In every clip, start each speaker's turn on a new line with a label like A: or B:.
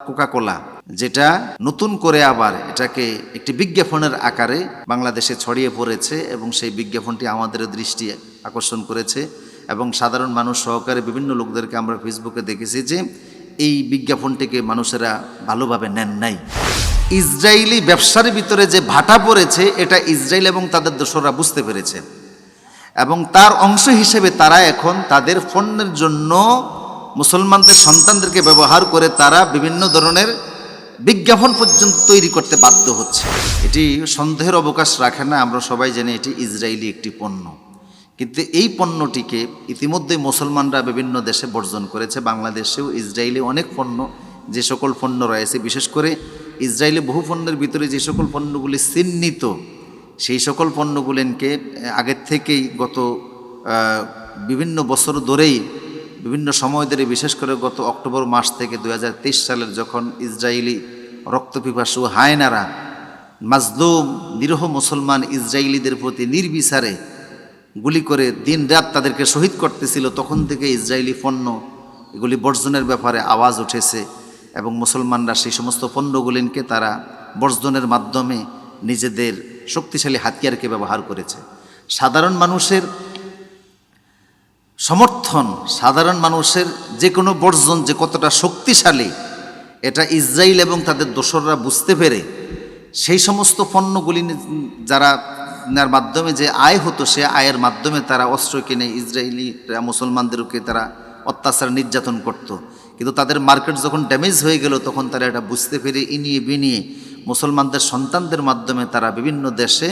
A: Coca Cola, যেটা নতুন করে আবার এটাকে একটি বিজ্ঞাপনের আকারে বাংলাদেশে ছড়িয়ে পড়েছে এবং সেই বিজ্ঞাপনটি আমাদের দৃষ্টি আকর্ষণ করেছে এবং সাধারণ মানুষ সহকারে বিভিন্ন লোকদেরকে আমরা ফেসবুকে দেখেছি যে এই বিজ্ঞাপনটিকে মানুষেরা ভালোভাবে নেন নাই। ইসরায়েলি ব্যবসার ভিতরে যে ভাটা পড়েছে, এটা ইসরায়েল এবং তাদের দোসররা বুঝতে পেরেছে। এবং তার অংশ হিসেবে তারা এখন তাদের পণ্যের জন্য মুসলমানদের সন্তানদেরকে ব্যবহার করে তারা বিভিন্ন ধরনের বিজ্ঞাপন পর্যন্ত তৈরি করতে বাধ্য হচ্ছে। এটি সন্দেহের অবকাশ রাখে না, আমরা সবাই জানি এটি ইসরায়েলি একটি পণ্য। কিন্তু এই পণ্যটিকে ইতিমধ্যে মুসলমানরা বিভিন্ন দেশে বর্জন করেছে, বাংলাদেশেও ইসরায়েলি অনেক পণ্য, যে সকল পণ্য রয়েছে, বিশেষ করে ইসরায়েলি বহু পণ্যের ভিতরে যে সকল পণ্যগুলি চিহ্নিত, সেই সকল পণ্যগুলিকে আগের থেকেই গত বিভিন্ন বছর ধরেই বিভিন্ন সময় ধরে, বিশেষ করে গত অক্টোবর মাস থেকে দু হাজার তেইশ সালের যখন ইসরায়েলি রক্তপিপাসু হায়নারা, মাজলুম, নিরহ মুসলমান ইসরায়েলিদের প্রতি নির্বিচারে গুলি করে দিন রাত তাদেরকে শহীদ করতেছিল, তখন থেকে ইসরায়েলি পণ্য এগুলি বর্জনের ব্যাপারে আওয়াজ উঠেছে এবং মুসলমানরা সেই সমস্ত পণ্যগুলিকে তারা বর্জনের মাধ্যমে নিজেদের শক্তিশালী হাতিয়ারকে ব্যবহার করেছে। সাধারণ মানুষের সমর্থন সাধারণ মানুষের যে কোনো বর্জন যে কতটা শক্তিশালী, এটা ইসরায়েল এবং তাদের দোসররা বুঝতে পেরে সেই সমস্ত পণ্যগুলি যারা নেওয়ার মাধ্যমে যে আয় হতো, সে আয়ের মাধ্যমে তারা অস্ত্র কিনে ইসরায়েলিরা মুসলমানদেরকে তারা অত্যাচার, নির্যাতন করত। কিন্তু তাদের মার্কেট যখন ড্যামেজ হয়ে গেল, তখন তারা এটা বুঝতে পেরে ইনিয়ে বিনিয়ে মুসলমানদের সন্তানদের মাধ্যমে তারা বিভিন্ন দেশে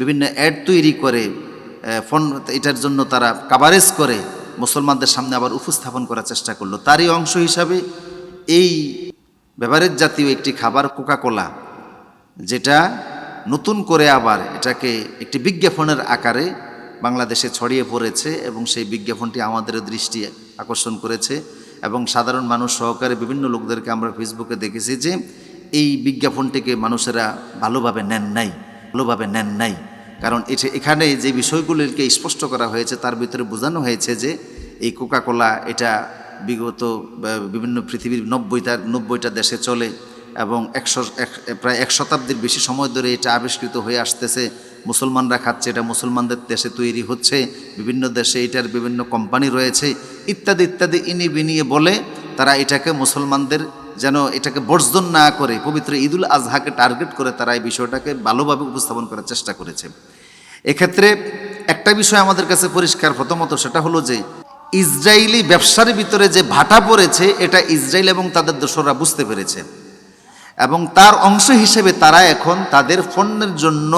A: বিভিন্ন অ্যাড তৈরি করে ফোন, এটার জন্য তারা কাভারেজ করে, মুসলমানদের সামনে আবার উপস্থাপন করার চেষ্টা করল। তারই অংশ হিসাবে এই বেভারেজ জাতীয় একটি খাবার কোকাকোলা যেটা নতুন করে আবার এটাকে একটি বিজ্ঞাপনের আকারে বাংলাদেশে ছড়িয়ে পড়েছে এবং সেই বিজ্ঞাপনটি আমাদের দৃষ্টি আকর্ষণ করেছে এবং সাধারণ মানুষ সহকারে বিভিন্ন লোকদেরকে আমরা ফেসবুকে দেখেছি যে এই বিজ্ঞাপনটিকে মানুষেরা ভালোভাবে নেন নাই, ভালোভাবে নেন নাই। কারণ এটি এখানে যে বিষয়গুলিকে স্পষ্ট করা হয়েছে, তার ভিতরে বোঝানো হয়েছে যে এই কোকাকোলা এটা বিগত বিভিন্ন পৃথিবীর নব্বইটা নব্বইটা দেশে চলে এবং একশো, এক- প্রায় এক শতাব্দীর বেশি সময় ধরে এটা আবিষ্কৃত হয়ে আসতেছে। মুসলমানরা খাচ্ছে, এটা মুসলমানদের দেশে তৈরি হচ্ছে, বিভিন্ন দেশে এটার বিভিন্ন কোম্পানি রয়েছে, ইত্যাদি ইত্যাদি ইনি বিনিয়ে বলে তারা এটাকে মুসলমানদের যেন এটাকে বর্জন না করে, পবিত্র ঈদুল আজহাকে টার্গেট করে তারা এই বিষয়টাকে ভালোভাবে উপস্থাপন করার চেষ্টা করেছে। এক্ষেত্রে একটা বিষয় আমাদের কাছে পরিষ্কার প্রথমত সেটা হলো যে ইসরায়েলি ব্যবসার ভিতরে যে ভাটা পড়েছে, এটা ইসরায়েল এবং তাদের দোসররা বুঝতে পেরেছে। এবং তার অংশ হিসেবে তারা এখন তাদের পণ্যের জন্য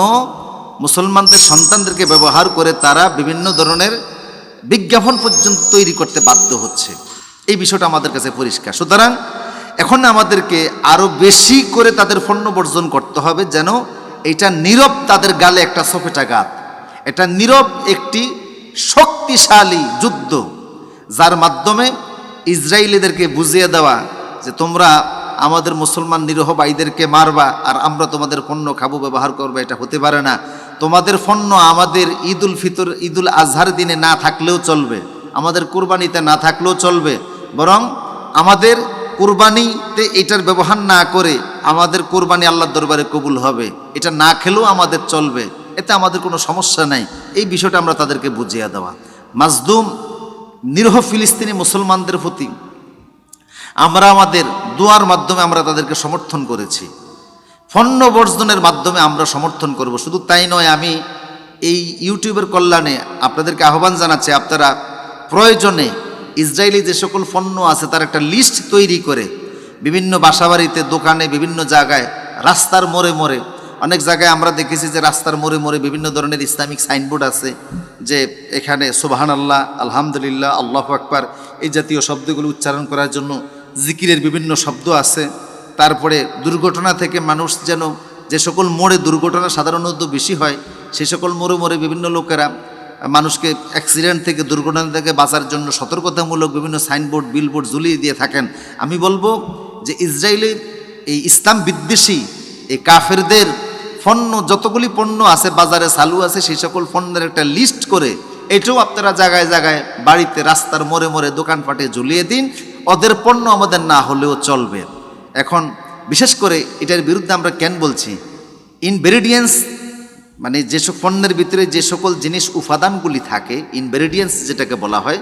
A: মুসলমানদের সন্তানদেরকে ব্যবহার করে তারা বিভিন্ন ধরনের বিজ্ঞাপন পর্যন্ত তৈরি করতে বাধ্য হচ্ছে। এই বিষয়টা আমাদের কাছে পরিষ্কার। সুতরাং এখন আমাদেরকে আরও বেশি করে তাদের পণ্য বর্জন করতে হবে যেন এটা নীরব তাদের গালে একটা সফেটাঘাত। এটা নীরব একটি শক্তিশালী যুদ্ধ, যার মাধ্যমে ইসরায়েলিদেরকে বুঝিয়ে দেওয়া যে তোমরা আমাদের মুসলমান নিরহ ভাইদেরকে মারবা আর আমরা তোমাদের পণ্য খাব, ব্যবহার করব, এটা হতে পারে না। তোমাদের পণ্য আমাদের ঈদ উল ফিতর ঈদ উল আজহার দিনে না থাকলেও চলবে, আমাদের কুরবানিতে না থাকলেও চলবে, বরং আমাদের কুরবানিতে এটার ব্যবহার না করে আমাদের কোরবানি আল্লাহর দরবারে কবুল হবে। এটা না খেলেও আমাদের চলবে। এতে আমাদের কোনো সমস্যা নাই। এই বিষয়টা আমরা তাদেরকে বুঝিয়ে দেওয়া। মাজদুম নিরহ ফিলিস্তিনি মুসলমানদের প্রতি আমরা আমাদের দোয়ার মাধ্যমে আমরা তাদেরকে সমর্থন করেছি। পণ্য বর্জনের মাধ্যমে আমরা সমর্থন করব। শুধু তাই নয়, আমি এই ইউটিউবের কল্যাণে আপনাদেরকে আহ্বান জানাচ্ছি, আপনারা প্রয়োজনে ইসরায়েলি যে সকল পণ্য আছে, তার একটা লিস্ট তৈরি করে বিভিন্ন বাসাবাড়িতে, দোকানে, বিভিন্ন জায়গায়, রাস্তার মোড়ে মোড়ে, অনেক জায়গায় আমরা দেখেছি যে রাস্তার মোড়ে মোড়ে বিভিন্ন ধরনের ইসলামিক সাইনবোর্ড আছে যে এখানে সুবাহান আল্লাহ আলহামদুলিল্লাহ, আল্লাহ আকবার এই জাতীয় শব্দগুলো উচ্চারণ করার জন্য জিকিরের বিভিন্ন শব্দ আছে। তারপরে দুর্ঘটনা থেকে মানুষ যেন যে সকল মোড়ে দুর্ঘটনা সাধারণত বেশি হয় সেই সকল মোড়ে মোড়ে বিভিন্ন লোকেরা মানুষকে অ্যাক্সিডেন্ট থেকে, দুর্ঘটনা থেকে বাঁচার জন্য সতর্কতামূলক বিভিন্ন সাইনবোর্ড বিলবোর্ড ঝুলিয়ে দিয়ে থাকেন। আমি বলব যে ইসরায়েলি এই ইসলাম বিদ্বেষী, এই কাফেরদের পণ্য, যতগুলি পণ্য আছে, বাজারে চালু আছে, সেই সকল পণ্যের একটা লিস্ট করে এটাও আপনারা জায়গায় জায়গায় বাড়িতে রাস্তার মোড়ে মোড়ে দোকানপাটে ঝুলিয়ে দিন। ওদের পণ্য আমাদের না হলেও চলবে। এখন বিশেষ করে এটার বিরুদ্ধে আমরা কেন বলছি? ইনভেরিডিয়েন্স মানে যেসব পণ্যের ভিতরে যে সকল জিনিস উপাদানগুলি থাকে ইনভেরিডিয়েন্স যেটাকে বলা হয়,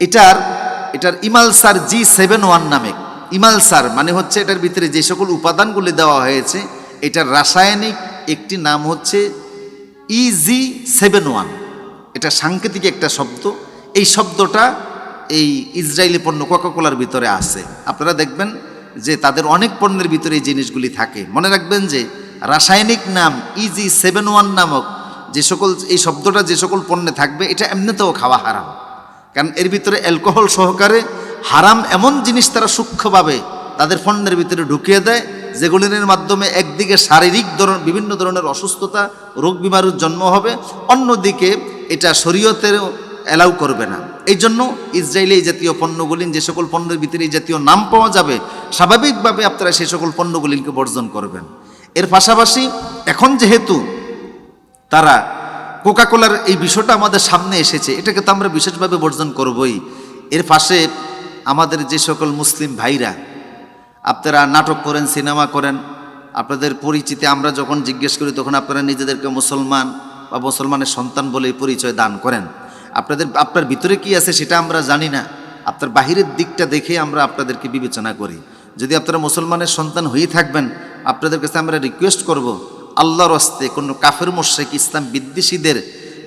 A: এটার এটার ইমালসার জি সেভেন ওয়ান নামে ইমালসার মানে হচ্ছে এটার ভিতরে যে সকল উপাদানগুলি দেওয়া হয়েছে, এটার রাসায়নিক একটি নাম হচ্ছে ইজি সেভেন ওয়ান এটা সাংকেতিক একটা শব্দ। এই শব্দটা এই ইসরায়েলি পণ্য কোকাকোলার ভিতরে আছে। আপনারা দেখবেন যে তাদের অনেক পণ্যের ভিতরে এই জিনিসগুলি থাকে। মনে রাখবেন যে রাসায়নিক নাম ইজি সেভেন ওয়ান নামক যে সকল, এই শব্দটা যে সকল পণ্যে থাকবে, এটা এমনিতেও খাওয়া হারাম। কারণ এর ভিতরে অ্যালকোহল সহকারে হারাম এমন জিনিস তারা সূক্ষ্মভাবে তাদের পণ্যের ভিতরে ঢুকিয়ে দেয়, যেগুলির মাধ্যমে একদিকে শারীরিক ধরন, বিভিন্ন ধরনের অসুস্থতা, রোগ বিমারুর জন্ম হবে, অন্যদিকে এটা শরীয়তেরও অ্যালাউ করবে না। এই জন্য ইসরায়েলি এই জাতীয় পণ্যগুলি, যে সকল পণ্যের ভিতরে এই জাতীয় নাম পাওয়া যাবে, স্বাভাবিকভাবে আপনারা সেই সকল পণ্যগুলিকে বর্জন করবেন। এর পাশাপাশি এখন যেহেতু তারা কোকাকোলার এই বিষয়টা আমাদের সামনে এসেছে, এটাকে তো আমরা বিশেষভাবে বর্জন করবই। এর পাশে আমাদের যে সকল মুসলিম ভাইরা, আপনারা নাটক করেন, সিনেমা করেন, আপনাদের পরিচিতি আমরা যখন জিজ্ঞেস করি, তখন আপনারা নিজেদেরকে মুসলমান বা মুসলমানের সন্তান বলে পরিচয় দান করেন। আপনাদের, আপনার ভিতরে কি আছে সেটা আমরা জানি না। আপনার বাহিরের দিকটা দেখে আমরা আপনাদেরকে বিবেচনা করি। যদি আপনারা মুসলমানের সন্তান হয়ে থাকবেন, আপনাদের কাছে আমরা রিকোয়েস্ট করব, আল্লাহর হস্তে কোনো কাফের মোশেক ইসলাম বিদ্বেষীদের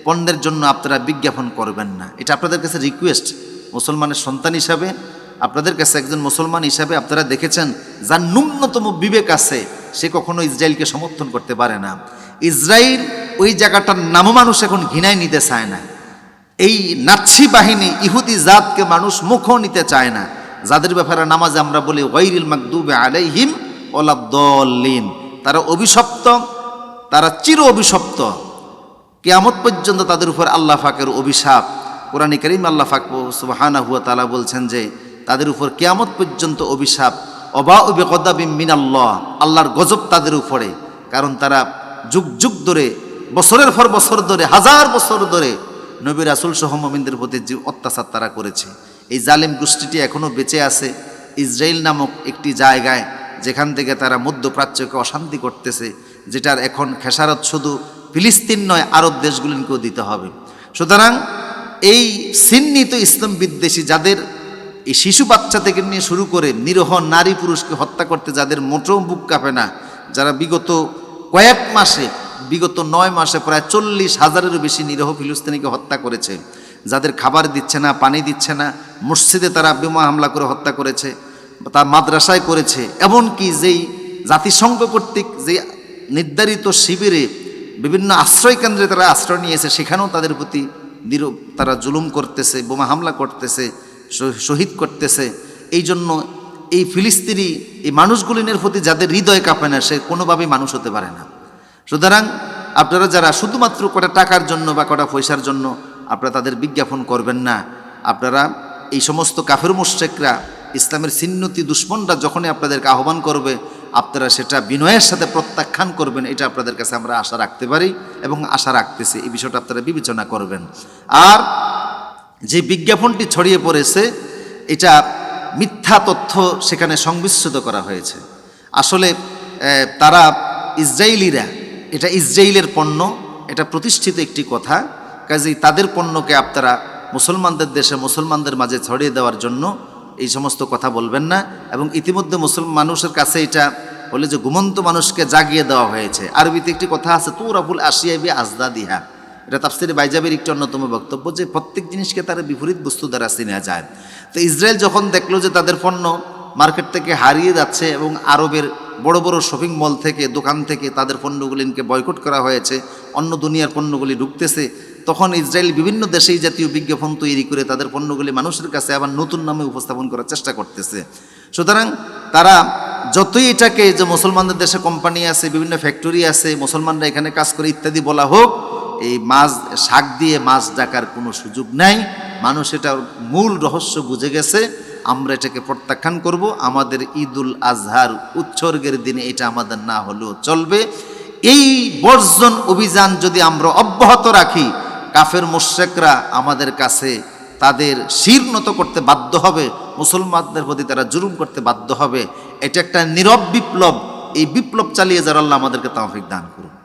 A: পণ্যের জন্য আপনারা বিজ্ঞাপন করবেন না। এটা আপনাদের কাছে রিকোয়েস্ট মুসলমানের সন্তান হিসাবে, আপনাদের কাছে একজন মুসলমান হিসাবে আপনারা দেখেছেন, যার ন্যূনতম বিবেক আছে, সে কখনো ইসরায়েলকে সমর্থন করতে পারে না। ইসরায়েল ওই জায়গাটার নামও মানুষ এখন ঘৃণায় নিতে চায় না। এই নাৎসি বাহিনী ইহুদি জাতকে মানুষ মুখও নিতে চায় না। যাদের ব্যাপারে নামাজে আমরা বলি, ওয়াইরিল মাকদুবে আলাইহিম ওলাদ্দলিন তারা অভিশপ্ত, তারা চির অভিশপ্ত। কেয়ামত পর্যন্ত তাদের উপর আল্লাহ ফাকের অভিশাপ। কোরআন করিম আল্লাহ ফাক সুবাহানা হুয়া তালা বলছেন যে, তাদের উপর কেয়ামত পর্যন্ত অভিশাপ অবা উবেকদাবিম মিনাল্লাহ, আল্লাহর গজব তাদের উপরে। কারণ তারা যুগ যুগ ধরে, বছরের পর বছর ধরে, হাজার বছর ধরে নবী রাসুল সহ মোমিনদের প্রতি যে অত্যাচার তারা করেছে। এই জালিম গোষ্ঠীটি এখনও বেঁচে আছে। ইসরায়েল নামক একটি জায়গায় যেখান থেকে তারা মধ্যপ্রাচ্যকে অশান্তি করতেছে, যেটার এখন খেসারত শুধু ফিলিস্তিন নয়, আরব দেশগুলিকেও দিতে হবে। সুতরাং এই চিহ্নিত ইসলাম বিদ্বেষী যাদের এই শিশু বাচ্চা থেকে নিয়ে শুরু করে নিরহ নারী পুরুষকে হত্যা করতে যাদের মোটেও বুক কাঁপে না, যারা বিগত কয়েক মাসে, বিগত নয় মাসে প্রায় চল্লিশ হাজারেরও বেশি নিরহ ফিলিস্তিনিকে হত্যা করেছে। যাদের খাবার দিচ্ছে না, পানি দিচ্ছে না, মসজিদে তারা বিমা হামলা করে হত্যা করেছে তা মাদ্রাসায় করেছে, এমনকি যেই জাতিসংঘ কর্তৃক যে নির্ধারিত শিবিরে বিভিন্ন আশ্রয় কেন্দ্রে তারা আশ্রয় নিয়েছে, সেখানেও তাদের প্রতি তারা জুলুম করতেছে, বোমা হামলা করতেছে শহীদ করতেছে, এই জন্য এই ফিলিস্তিনি, এই মানুষগুলিনের প্রতি যাদের হৃদয় কাঁপে না, সে কোনোভাবেই মানুষ হতে পারে না। সুতরাং আপনারা যারা শুধুমাত্র কটা টাকার জন্য বা কটা পয়সার জন্য আপনারা তাদের বিজ্ঞাপন করবেন না, আপনারা এই সমস্ত কাফের মোশেকরা ইসলামের সিন্নতি দুশ্মনরা যখনই আপনাদেরকে আহ্বান করবে আপনারা সেটা বিনয়ের সাথে প্রত্যাখ্যান করবেন, এটা আপনাদের কাছে আমরা আশা রাখতে পারি এবং আশা রাখতেছি। এই বিষয়টা আপনারা বিবেচনা করবেন। আর যে বিজ্ঞাপনটি ছড়িয়ে পড়েছে, এটা মিথ্যা তথ্য সেখানে সংমিশ্রিত করা হয়েছে। আসলে তারা ইসরায়েলিরা, এটা ইসরায়েলের পণ্য, এটা প্রতিষ্ঠিত একটি কথা। কাজেই তাদের পণ্যকে আপনারা মুসলমানদের দেশে, মুসলমানদের মাঝে ছড়িয়ে দেওয়ার জন্য এই সমস্ত কথা বলবেন না। এবং ইতিমধ্যে মুসলমান মানুষের কাছে এটা বলে যে ঘুমন্ত মানুষকে জাগিয়ে দেওয়া হয়েছে। আরবিতে একটি কথা আছে, তুরাফুল আসিয়াবি আজদা দিহা এটা তাফসিরে বাইজাবের একটি অন্যতম বক্তব্য যে প্রত্যেক জিনিসকে তার বিপরীত বস্তু দ্বারা চিনা যায়। তো ইসরায়েল যখন দেখল যে তাদের পণ্য মার্কেট থেকে হারিয়ে যাচ্ছে এবং আরবের বড় বড় শপিং মল থেকে, দোকান থেকে তাদের পণ্যগুলিকে বয়কট করা হয়েছে, অন্য দুনিয়ার পণ্যগুলি ঢুকতেছে, তখন ইসরায়েল বিভিন্ন দেশে এই জাতীয় বিজ্ঞাপন তৈরি করে তাদের পণ্যগুলি মানুষের কাছে আবার নতুন নামে উপস্থাপন করার চেষ্টা করতেছে। সুতরাং তারা যতই এটাকে যে মুসলমানদের দেশে কোম্পানি আছে, বিভিন্ন ফ্যাক্টরি আছে, মুসলমানরা এখানে কাজ করে ইত্যাদি বলা হোক, এই মাছ, শাক দিয়ে মাছ ডাকার কোনো সুযোগ নাই। মানুষ এটার মূল রহস্য বুঝে গেছে, আমরা এটাকে প্রত্যাখ্যান করব। আমাদের ঈদুল আজহার উৎসর্গের দিনে এটা আমাদের না হলেও চলবে। এই বর্জন অভিযান যদি আমরা অব্যাহত রাখি, কাফের মোশেকরা আমাদের কাছে তাদের শির নত করতে বাধ্য হবে, মুসলমানদের প্রতি তারা জুলুম করতে বাধ্য হবে। এটা একটা নীরব বিপ্লব। এই বিপ্লব চালিয়ে যারা আল্লাহ আমাদেরকে তাওফিক দান করুন